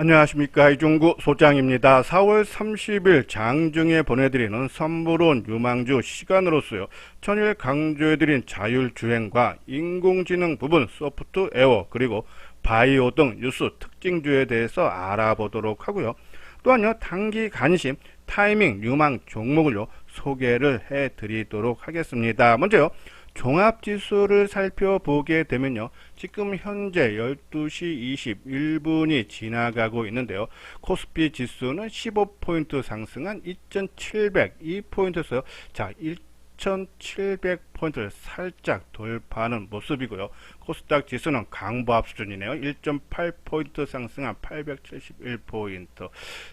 안녕하십니까 이종구 소장입니다. 4월 30일 장중에 보내드리는 선물원 유망주 시간으로서요. 천일 강조해드린 자율주행과 인공지능 부분 소프트웨어 그리고 바이오 등 뉴스 특징주에 대해서 알아보도록 하고요. 또한요 단기 관심 타이밍 유망 종목을요 소개를 해드리도록 하겠습니다. 먼저요 종합지수를 살펴보게 되면요. 지금 현재 12시 21분이 지나가고 있는데요. 코스피 지수는 15포인트 상승한 2702포인트에서요. 자, 1700포인트를 살짝 돌파하는 모습이고요. 코스닥 지수는 강보합 수준이네요. 1.8포인트 상승한 871포인트.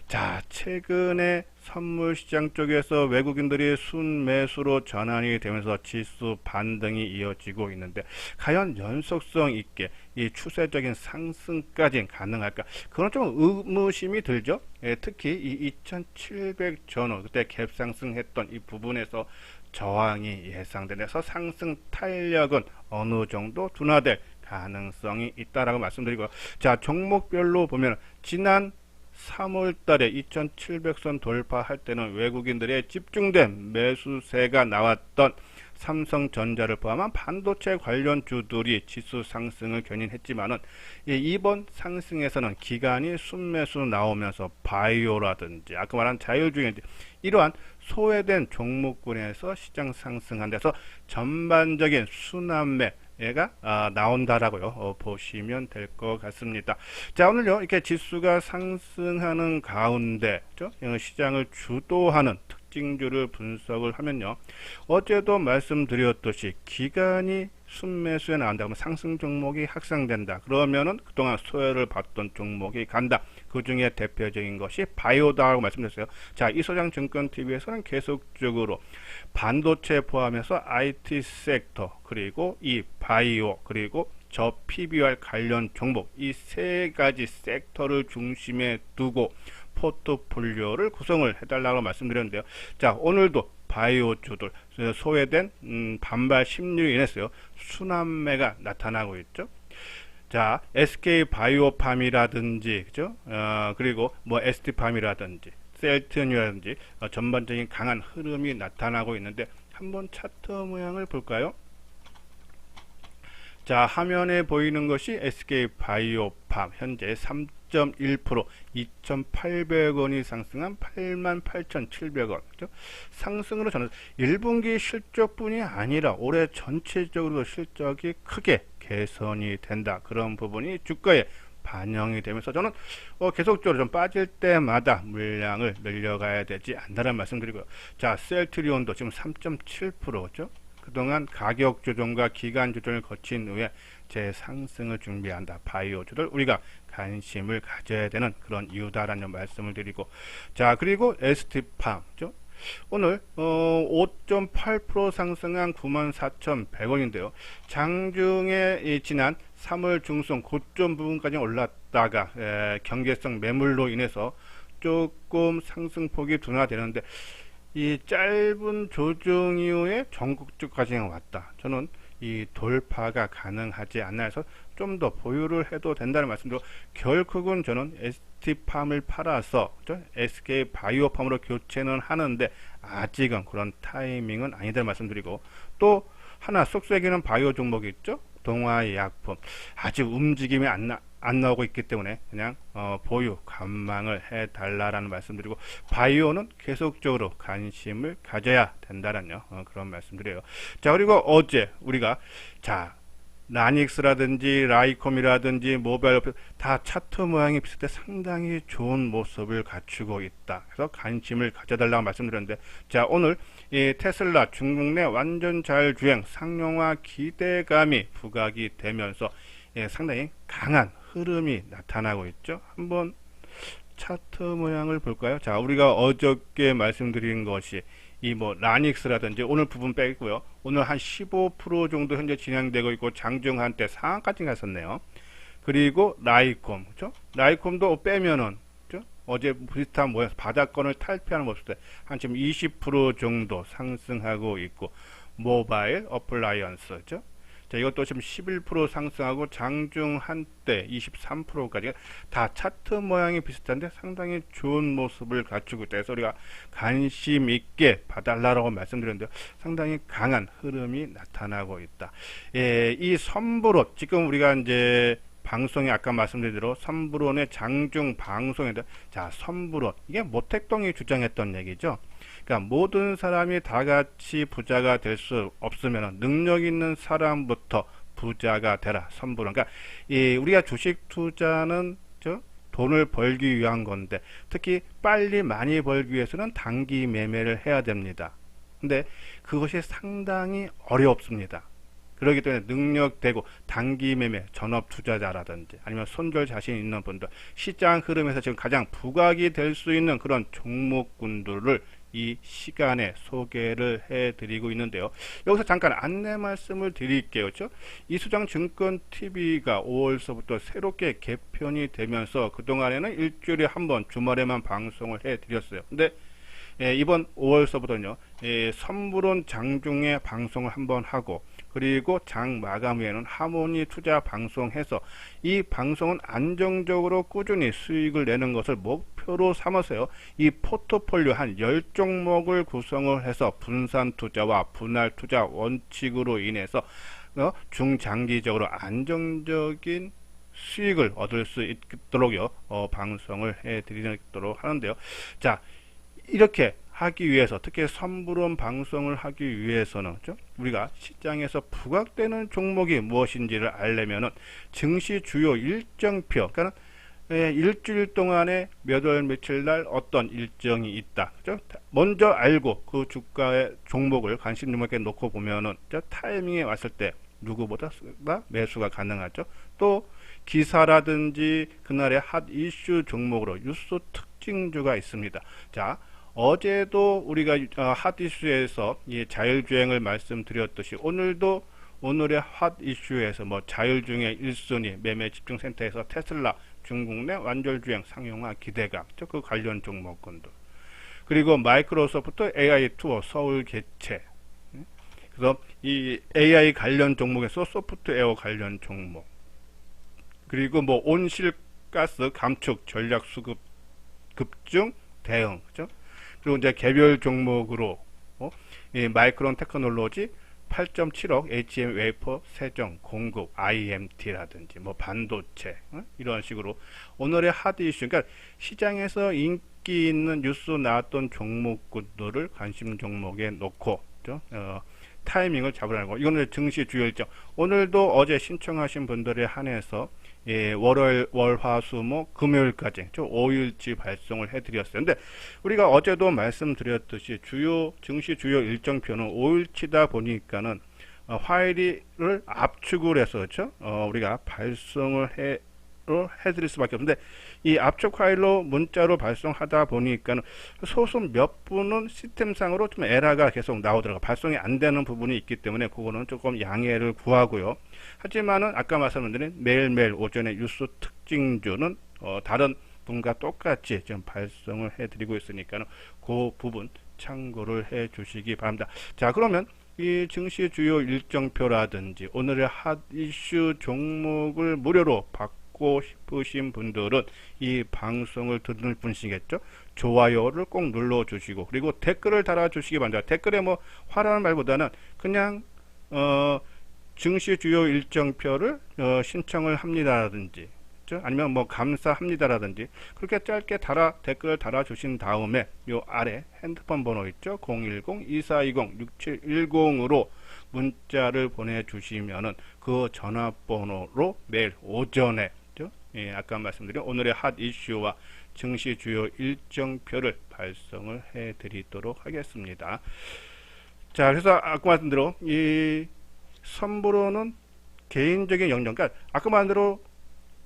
자, 최근에 선물 시장 쪽에서 외국인들이 순매수로 전환이 되면서 지수 반등이 이어지고 있는데 과연 연속성 있게 이 추세적인 상승까지 가능할까? 그런 좀 의무심이 들죠. 예, 특히 이 2700 전후 그때 갭 상승했던 이 부분에서 저항이 예상되면서 상승 탄력은 어느 정도 둔화될 가능성이 있다라고 말씀드리고요. 자, 종목별로 보면 지난 3월 달에 2700선 돌파할 때는 외국인들의 집중된 매수세가 나왔던 삼성전자를 포함한 반도체 관련 주들이 지수 상승을 견인했지만 은 이번 상승에서는 기간이 순매수 나오면서 바이오라든지 아까 말한 자율주행 이러한 소외된 종목군에서 시장 상승한 데서 전반적인 순환매 얘가 아, 나온다라고요 어, 보시면 될 것 같습니다. 자 오늘요 이렇게 지수가 상승하는 가운데 죠? 시장을 주도하는 특징주를 분석을 하면요. 어제도 말씀드렸듯이 기간이 순매수에 나온다 그러면 상승 종목이 확산된다. 그러면은 그동안 소외를 받던 종목이 간다. 그 중에 대표적인 것이 바이오다라고 말씀드렸어요. 자 이소장 증권TV에서는 계속적으로 반도체 포함해서 IT 섹터 그리고 이 바이오 그리고 저 PBR 관련 종목 이 세 가지 섹터를 중심에 두고 포트폴리오를 구성을 해달라고 말씀드렸는데요. 자 오늘도 바이오주들 소외된 음, 반발 심리로 인해서요 순환매가 나타나고 있죠. 자 SK 바이오팜이라든지 그죠? 어, 그리고 뭐 ST팜이라든지 셀트니라든지 어, 전반적인 강한 흐름이 나타나고 있는데 한번 차트 모양을 볼까요? 자 화면에 보이는 것이 SK 바이오팜 현재 3.1% 2,800원이 상승한 88,700원 그죠? 상승으로 저는 1분기 실적뿐이 아니라 올해 전체적으로 실적이 크게 개선이 된다 그런 부분이 주가에 반영이 되면서 저는 어, 계속적으로 좀 빠질 때마다 물량을 늘려가야 되지 않나라는 말씀드리고요. 자, 셀트리온도 지금 3.7%죠. 그동안 가격 조정과 기간 조정을 거친 후에 재상승을 준비한다. 바이오주들 우리가 관심을 가져야 되는 그런 이유다라는 말씀을 드리고 자 그리고 ST팜죠. 오늘 어, 5.8% 상승한 94,100원인데요. 장중에 지난 3월 중순 고점 부분까지 올랐다가 에, 경계성 매물로 인해서 조금 상승폭이 둔화되는데 이 짧은 조정 이후에 전국주까지 왔다. 저는 이 돌파가 가능하지 않나 해서 좀 더 보유를 해도 된다는 말씀도 결국은 저는 ST팜을 팔아서 SK 바이오팜으로 교체는 하는데 아직은 그런 타이밍은 아니다는 말씀드리고 또 하나 쏙쏙이는 바이오 종목이 있죠 동화약품 아직 움직임이 안, 나, 안 나오고 있기 때문에 그냥 어, 보유 관망을 해 달라라는 말씀드리고 바이오는 계속적으로 관심을 가져야 된다는 어, 그런 말씀드려요. 자 그리고 어제 우리가 자 나닉스라든지 라이콤이라든지 모바일 다 차트 모양이 비슷해 상당히 좋은 모습을 갖추고 있다. 그래서 관심을 가져달라고 말씀드렸는데 자 오늘 이 테슬라 중국 내 완전 자율주행 상용화 기대감이 부각이 되면서 예, 상당히 강한 흐름이 나타나고 있죠. 한번 차트 모양을 볼까요? 자, 우리가 어저께 말씀드린 것이 이 뭐 라닉스라든지 오늘 부분 빼고요. 오늘 한 15% 정도 현재 진행되고 있고 장중 한 때 상한까지 갔었네요. 그리고 라이콤, 그죠? 라이콤도 빼면은 그죠? 어제 비슷한 모양 바닥권을 탈피하는 모습 때한 지금 20% 정도 상승하고 있고 모바일 어플라이언스, 죠? 자, 이것도 지금 11% 상승하고 장중 한때 23%까지 다 차트 모양이 비슷한데 상당히 좋은 모습을 갖추고 있다. 그래서 우리가 관심 있게 봐달라고 말씀드렸는데요. 상당히 강한 흐름이 나타나고 있다. 예, 이 선부로 지금 우리가 이제 방송에 아까 말씀드린 대로 선부론의 장중 방송에다 자 선부론 이게 모택동이 주장했던 얘기죠. 그러니까 모든 사람이 다 같이 부자가 될 수 없으면 능력 있는 사람부터 부자가 되라 선부론. 그러니까 이 우리가 주식 투자는 저 돈을 벌기 위한 건데 특히 빨리 많이 벌기 위해서는 단기 매매를 해야 됩니다. 근데 그것이 상당히 어렵습니다. 그렇기 때문에 능력되고 단기 매매, 전업 투자자라든지 아니면 손절 자신 있는 분들 시장 흐름에서 지금 가장 부각이 될 수 있는 그런 종목군들을 이 시간에 소개를 해드리고 있는데요. 여기서 잠깐 안내 말씀을 드릴게요. 그렇죠? 이수장 증권 TV가 5월서부터 새롭게 개편이 되면서 그동안에는 일주일에 한 번 주말에만 방송을 해드렸어요. 근데 예, 이번 5월서부터는요, 예, 선물원 장중에 방송을 한번 하고, 그리고 장 마감 후에는 하모니 투자 방송해서 이 방송은 안정적으로 꾸준히 수익을 내는 것을 목 표로 삼아서요. 이 포트폴리오 한 10종목을 구성을 해서 분산 투자와 분할 투자 원칙으로 인해서 어, 중장기적으로 안정적인 수익을 얻을 수 있도록요 어, 방송을 해드리도록 하는데요. 자 이렇게 하기 위해서 특히 선불원 방송을 하기 위해서는 그렇죠? 우리가 시장에서 부각되는 종목이 무엇인지를 알려면은 증시 주요 일정표 그러니까 예, 일주일 동안에 몇 월 며칠 날 어떤 일정이 있다. 그죠? 먼저 알고 그 주가의 종목을 관심 종목에 놓고 보면은 그죠? 타이밍에 왔을 때 누구보다 매수가 가능하죠. 또 기사라든지 그날의 핫 이슈 종목으로 뉴스 특징주가 있습니다. 자, 어제도 우리가 어, 핫 이슈에서 이 자율주행을 말씀드렸듯이 오늘도 오늘의 핫 이슈에서 뭐 자율주행의 1순위 매매 집중센터에서 테슬라 중국 내 완전주행 상용화 기대감 그 관련 종목군들 그리고 마이크로소프트 AI 투어 서울 개최. 그래서 이 AI 관련 종목에서 소프트웨어 관련 종목. 그리고 뭐 온실가스 감축 전략 수급 급증 대응. 그죠? 그리고 이제 개별 종목으로 어? 이 마이크론 테크놀로지 8.7억 HM 웨이퍼 세정 공급 IMT라든지 뭐 반도체 어? 이런 식으로 오늘의 하드 이슈. 그러니까 시장에서 인기 있는 뉴스 나왔던 종목들을 관심 종목에 놓고 어, 타이밍을 잡으라는 거. 이거는 증시 주요 일정. 오늘도 어제 신청하신 분들에 한해서 예, 월월, 월, 화, 수, 목, 금요일까지 저 5일치 발송을 해드렸어요. 근데 우리가 어제도 말씀드렸듯이 주요 증시 주요 일정표는 5일치다 보니까는 어, 화일을 압축을 해서 그렇죠? 어, 우리가 발송을 해 해드릴 수밖에 없는데 이 압축 파일로 문자로 발송하다 보니까 소수 몇 분은 시스템상으로 좀 에러가 계속 나오더라고 발송이 안 되는 부분이 있기 때문에 그거는 조금 양해를 구하고요. 하지만은 아까 말씀드린 매일매일 오전에 뉴스 특징주는 어, 다른 분과 똑같이 지금 발송을 해드리고 있으니까 그 부분 참고를 해 주시기 바랍니다. 자 그러면 이 증시 주요 일정표라든지 오늘의 핫 이슈 종목을 무료로 받 고 싶으신 분들은 이 방송을 듣는 분이시겠죠? 좋아요를 꼭 눌러 주시고 그리고 댓글을 달아 주시기 바랍니다. 댓글에 뭐 화라는 말보다는 그냥 어 증시 주요 일정표를 어, 신청을 합니다라든지 아니면 뭐 감사합니다라든지 그렇게 짧게 달아 댓글을 달아 주신 다음에 요 아래 핸드폰 번호 있죠 010-2420-6710으로 문자를 보내주시면은 그 전화번호로 매일 오전에 예, 아까 말씀드린 오늘의 핫 이슈와 증시 주요 일정표를 발송을 해 드리도록 하겠습니다. 자, 그래서 아까 말씀대로 이 선부로는 개인적인 영역, 그러니까 아까 말대로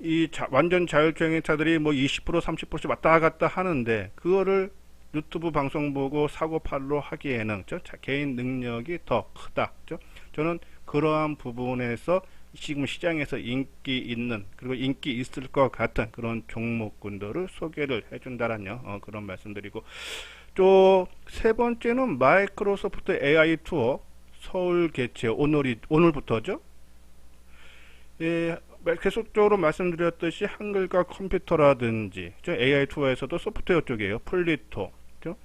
이 자, 완전 자율주행의 차들이 뭐 20% 30%씩 왔다 갔다 하는데 그거를 유튜브 방송 보고 사고 팔로 하기에는 저 개인 능력이 더 크다. 저 저는 그러한 부분에서 지금 시장에서 인기 있는 그리고 인기 있을 것 같은 그런 종목군들을 소개를 해준다라는 어, 그런 말씀드리고 또 세 번째는 마이크로소프트 AI 투어 서울 개최 오늘이 오늘부터죠. 예, 계속적으로 말씀드렸듯이 한글과 컴퓨터라든지 저 AI 투어에서도 소프트웨어 쪽이에요. 그죠?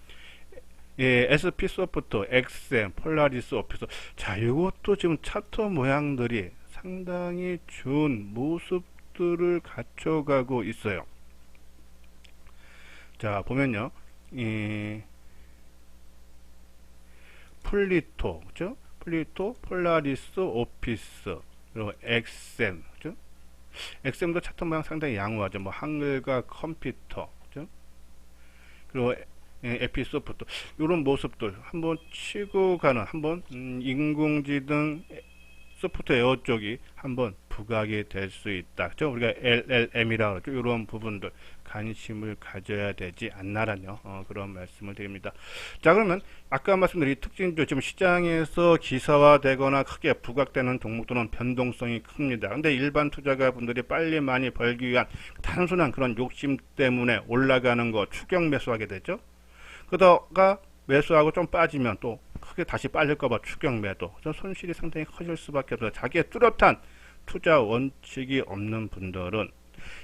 예, SP 소프트, 엑셈, 폴라리스 오피스. 자, 이것도 지금 차트 모양들이 상당히 좋은 모습들을 갖춰가고 있어요. 자, 보면요. 이 플리토, 그죠? 플리토, 폴라리스, 오피스, 그리고 엑셈, 그죠? 엑셈도 차트 모양 상당히 양호하죠. 뭐 한글과 컴퓨터, 그죠? 그리고 에피소프트 이런 모습들 한번 치고 가는 한번 음, 인공지능 소프트웨어 쪽이 한번 부각이 될 수 있다. 그죠? 우리가 LLM이라 그러죠. 이런 부분들 관심을 가져야 되지 않나라뇨. 어, 그런 말씀을 드립니다. 자, 그러면 아까 말씀드린 특징도 지금 시장에서 기사화되거나 크게 부각되는 종목들은 변동성이 큽니다. 근데 일반 투자가 분들이 빨리 많이 벌기 위한 단순한 그런 욕심 때문에 올라가는 거 추격 매수하게 되죠. 그러다가 매수하고 좀 빠지면 또 크게 다시 빠질까봐 추격 매도. 손실이 상당히 커질 수밖에 없어요. 자기의 뚜렷한 투자 원칙이 없는 분들은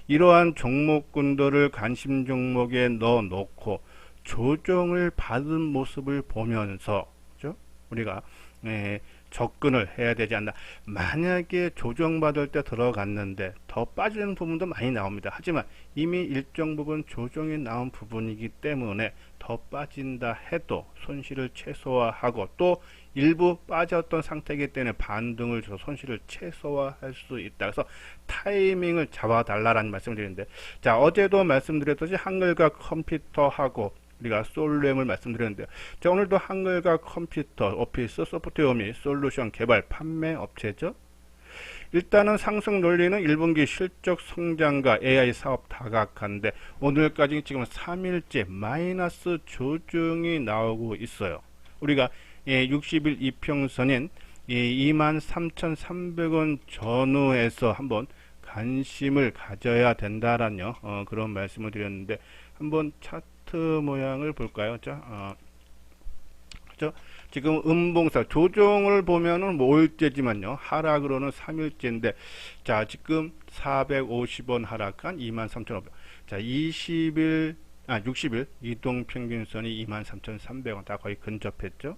이러한 종목군들을 관심 종목에 넣어 놓고 조정을 받은 모습을 보면서 그죠? 우리가 예, 접근을 해야 되지 않나. 만약에 조정받을 때 들어갔는데 더 빠지는 부분도 많이 나옵니다. 하지만 이미 일정 부분 조정이 나온 부분이기 때문에 더 빠진다 해도 손실을 최소화하고 또 일부 빠졌던 상태이기 때문에 반등을 줘서 손실을 최소화할 수 있다. 그래서 타이밍을 잡아달라는 말씀을 드리는데 자 어제도 말씀드렸듯이 한글과 컴퓨터하고 우리가 솔루엠을 말씀드렸는데요. 자 오늘도 한글과 컴퓨터, 오피스, 소프트웨어 및 솔루션 개발 판매 업체죠. 일단은 상승 논리는 1분기 실적 성장과 AI 사업 다각한데 오늘까지 지금 3일째 마이너스 조정이 나오고 있어요. 우리가 예, 60일 이평선인 예, 23,300원 전후에서 한번 관심을 가져야 된다라는 어, 그런 말씀을 드렸는데 한번 차트 모양을 볼까요? 자, 어, 그죠? 지금 음봉사 조정을 보면은 뭐 5일째지만요. 하락으로는 3일째인데 자, 지금 450원 하락한 23,500원. 자, 20일 아, 60일 이동 평균선이 23,300원 다 거의 근접했죠.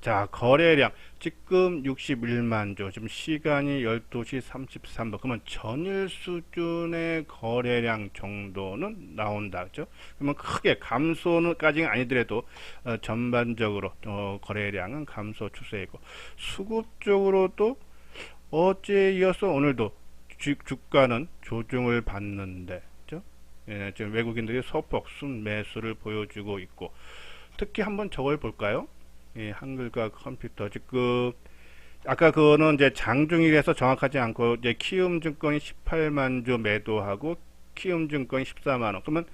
자, 거래량 지금 61만 조. 지금 시간이 12시 33분. 그러면 전일 수준의 거래량 정도는 나온다. 그죠? 그러면 크게 감소는까지는 아니더라도 어, 전반적으로 어, 거래량은 감소 추세이고 수급적으로도 어제 이어서 오늘도 주, 주가는 조정을 받는데 그죠? 예, 지금 외국인들이 소폭 순매수를 보여주고 있고 특히 한번 저걸 볼까요? 예, 한글과 컴퓨터 지금 아까 그거는 이제 장중일에서 정확하지 않고 이제 키움증권이 18만 주 매도하고 키움증권이 14만 원. 그러면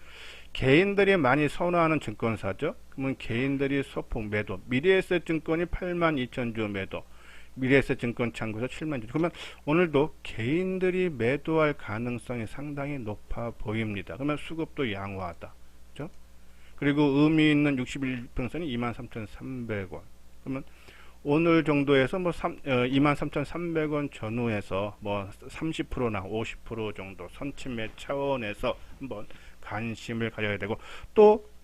개인들이 많이 선호하는 증권사죠. 그러면 개인들이 소폭 매도. 미래에셋증권이 8만 2천 주 매도. 미래에셋증권 창구에서 7만 주. 그러면 오늘도 개인들이 매도할 가능성이 상당히 높아 보입니다. 그러면 수급도 양호하다. 그리고 의미 있는 61평선이 23,300원. 그러면 오늘 정도에서 뭐 3, 어, 23,300원 전후에서 뭐 30%나 50% 정도 선침매 차원에서 한번 관심을 가져야 되고 또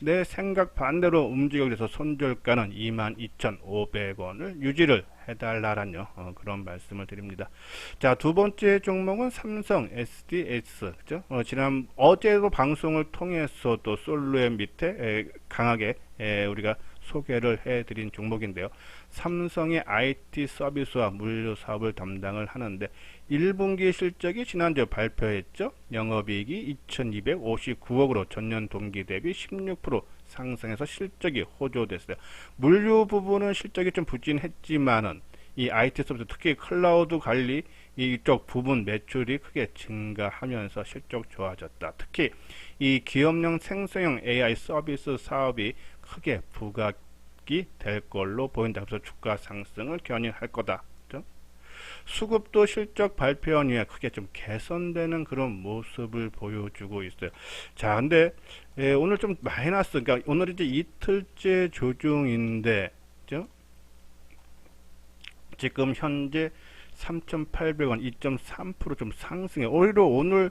내 생각 반대로 움직여 그래서 손절가는 22,500원을 유지를 해달라라는 어, 그런 말씀을 드립니다. 자, 두 번째 종목은 삼성 SDS. 그죠? 어, 지난 어제도 방송을 통해서도 솔루의 밑에 에, 강하게 에, 우리가 소개를 해드린 종목인데요. 삼성의 IT 서비스와 물류 사업을 담당을 하는데 1분기 실적이 지난주 발표했죠. 영업이익이 2259억으로 전년 동기 대비 16% 상승해서 실적이 호조됐어요. 물류 부분은 실적이 좀 부진했지만은 이 IT 서비스 특히 클라우드 관리 이쪽 부분 매출이 크게 증가하면서 실적 좋아졌다. 특히 이 기업용 생성형 AI 서비스 사업이 크게 부각이 될 걸로 보인다. 그래서 주가 상승을 견인할 거다. 수급도 실적 발표한 이후에 크게 좀 개선되는 그런 모습을 보여주고 있어요. 자, 근데 예, 오늘 좀 마이너스, 그러니까 오늘 이제 이틀째 조정인데, 그죠? 지금 현재 3,800원 2.3%좀 상승해 오히려 오늘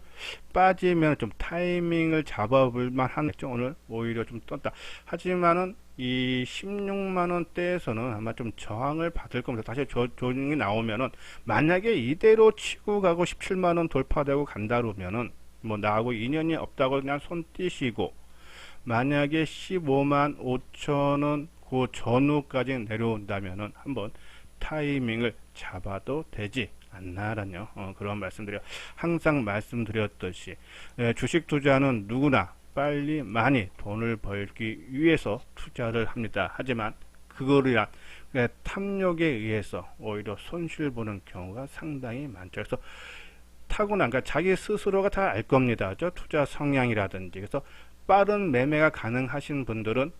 빠지면 좀 타이밍을 잡아볼 만하죠 오늘 오히려 좀 떴다 하지만은 이 16만 원대에서는 아마 좀 저항을 받을 겁니다. 다시 조, 조정이 나오면은 만약에 이대로 치고 가고 17만 원 돌파되고 간다 그러면은 뭐 나하고 인연이 없다고 그냥 손 띄시고 만약에 15만 5천 원 그 전후까지 내려온다면은 한번 타이밍을 잡아도 되지 않나라뇨 어, 그런 말씀드려 항상 말씀드렸듯이 에, 주식 투자는 누구나 빨리 많이 돈을 벌기 위해서 투자를 합니다. 하지만 그거를 탐욕에 의해서 오히려 손실 보는 경우가 상당히 많죠. 그래서 타고난 그러니까 자기 스스로가 다 알 겁니다. 저 투자 성향이라든지. 그래서 빠른 매매가 가능하신 분들은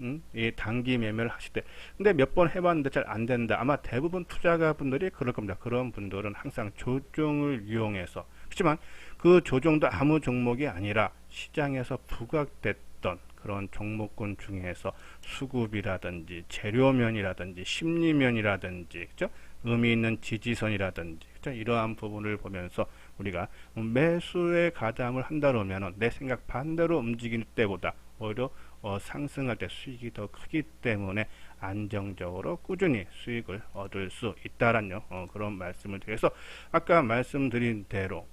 음, 이 단기 매매를 하실 때. 근데 몇 번 해봤는데 잘 안 된다. 아마 대부분 투자가 분들이 그럴 겁니다. 그런 분들은 항상 조정을 이용해서. 그렇지만 그 조정도 아무 종목이 아니라 시장에서 부각됐던 그런 종목군 중에서 수급이라든지 재료면이라든지 심리면이라든지 그죠? 의미 있는 지지선이라든지 그죠? 이러한 부분을 보면서 우리가 매수에 가담을 한다 그러면 내 생각 반대로 움직일 때보다 오히려 어, 상승할 때 수익이 더 크기 때문에 안정적으로 꾸준히 수익을 얻을 수 있다라는 어, 그런 말씀을 드려서 아까 말씀드린 대로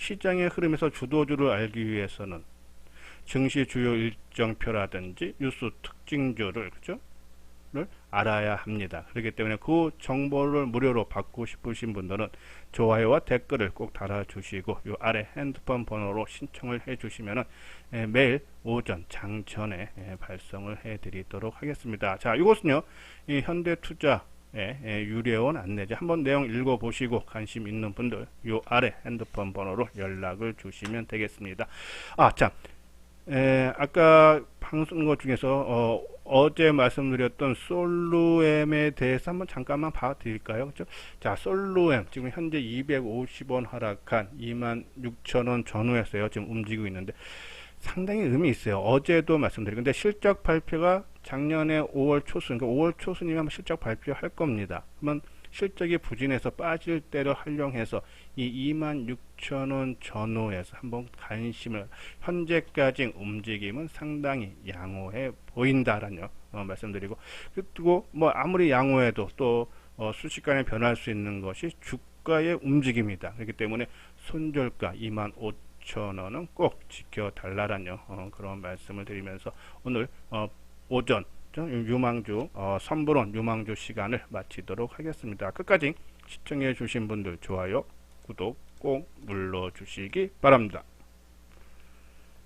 시장의 흐름에서 주도주를 알기 위해서는 증시 주요 일정표라든지 뉴스 특징주를 그죠? 를 알아야 합니다. 그렇기 때문에 그 정보를 무료로 받고 싶으신 분들은 좋아요와 댓글을 꼭 달아주시고 요 아래 핸드폰 번호로 신청을 해주시면 매일 오전 장전에 예, 발송을 해드리도록 하겠습니다. 자, 이것은요 이 현대투자 예, 유료원 안내제 한번 내용 읽어보시고 관심 있는 분들 요 아래 핸드폰 번호로 연락을 주시면 되겠습니다. 아, 참. 에, 아까 방송 것 중에서 어, 제 말씀드렸던 솔루엠에 대해서 한번 잠깐만 봐드릴까요? 그렇죠? 자, 솔루엠 지금 현재 250원 하락한 26,000원 전후였어요. 지금 움직이고 있는데 상당히 의미 있어요. 어제도 말씀드린 근데 실적 발표가 작년에 5월 초순, 그러니까 5월 초순이면 실적 발표할 겁니다. 그러면 실적이 부진해서 빠질 때를 활용해서 이 26,000원 전후에서 한번 관심을 현재까지 움직임은 상당히 양호해 보인다라는 어, 말씀드리고 그리고 뭐 아무리 양호해도 또 어, 순식간에 변할 수 있는 것이 주가의 움직임이다. 그렇기 때문에 손절가 25,000원은 꼭 지켜달라라는 어, 그런 말씀을 드리면서 오늘 어, 오전 유망주 어, 선불원 유망주 시간을 마치도록 하겠습니다. 끝까지 시청해 주신 분들 좋아요 구독 꼭 눌러 주시기 바랍니다.